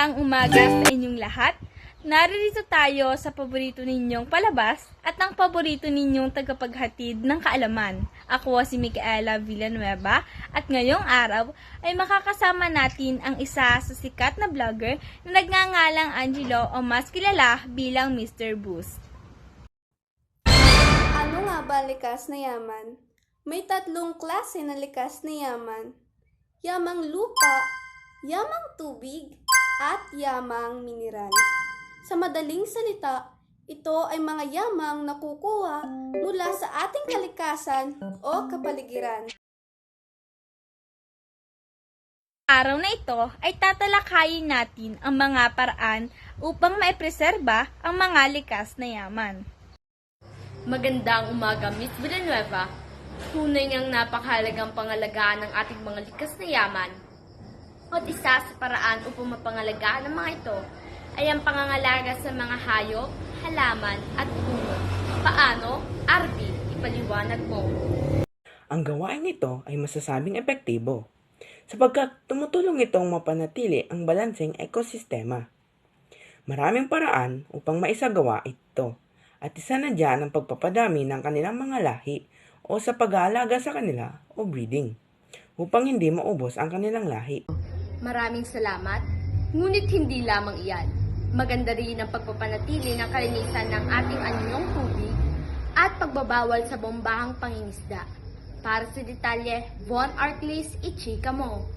Magandang umaga sa inyong lahat. Naririto tayo sa paborito ninyong palabas at ang paborito ninyong tagapaghatid ng kaalaman. Ako si Micaela Villanueva at ngayong araw ay makakasama natin ang isa sa sikat na vlogger na nagngangalang Angelo o mas kilala bilang Mr. Boost. Ano nga ba likas na yaman? May tatlong klase na likas na yaman. Yamang lupa, yamang tubig, at yamang mineral. Sa madaling salita, ito ay mga yamang nakukuha mula sa ating kalikasan o kapaligiran. Araw na ito ay tatalakayin natin ang mga paraan upang maipreserba ang mga likas na yaman. Magandang umaga, Miss Villanueva. Tunay ngang napakahalagang pangalagaan ng ating mga likas na yaman. At isa sa paraan upang mapangalagaan ang mga ito ay ang pangangalaga sa mga hayop, halaman at puno. Paano? Arby, ipaliwanag mo. Ang gawain nito ay masasabing epektibo sapagkat tumutulong itong mapanatili ang balanseng ekosistema. Maraming paraan upang maisagawa ito at isa na dyan ang pagpapadami ng kanilang mga lahi o sa pag-aalaga sa kanila o breeding upang hindi maubos ang kanilang lahi. Maraming salamat, ngunit hindi lamang iyan. Maganda rin ang pagpapanatili ng kalinisan ng ating anyong tubig at pagbabawal sa bombahang pangingisda. Para sa detalye, Von Artlis, ichika mo.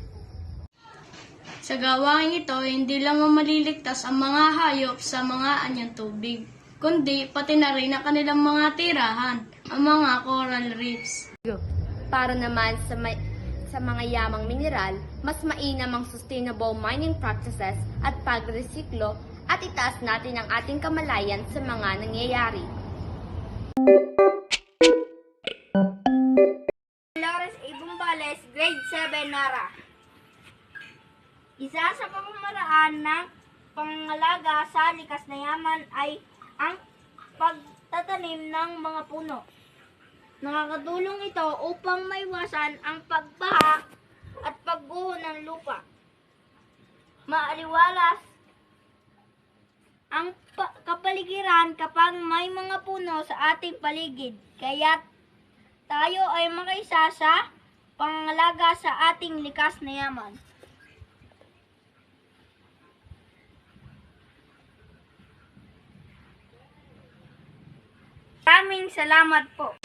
Sa gawain ito, hindi lang maliligtas ang mga hayop sa mga anyang tubig, kundi pati na rin ang kanilang mga tirahan, ang mga coral reefs. Para naman sa, may, sa mga yamang mineral, mas mainam ang sustainable mining practices at pagresiklo at itaas natin ang ating kamalayan sa mga nangyayari. Flores A. Bumbales, grade 7 Nara. Isa sa pamamaraan ng pangalaga sa likas na yaman ay ang pagtatanim ng mga puno. Nakakatulong ito upang maiwasan ang pagbaha at pagguho ng lupa. Maaliwalas ang pa- kapaligiran kapag may mga puno sa ating paligid. Kaya tayo ay makaisa sa pangangalaga sa ating likas na yaman. Maraming salamat po.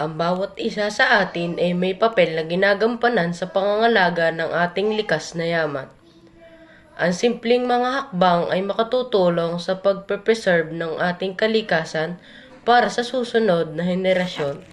Ang bawat isa sa atin ay may papel na ginagampanan sa pangangalaga ng ating likas na yaman. Ang simpleng mga hakbang ay makatutulong sa pagpe-preserve ng ating kalikasan para sa susunod na henerasyon.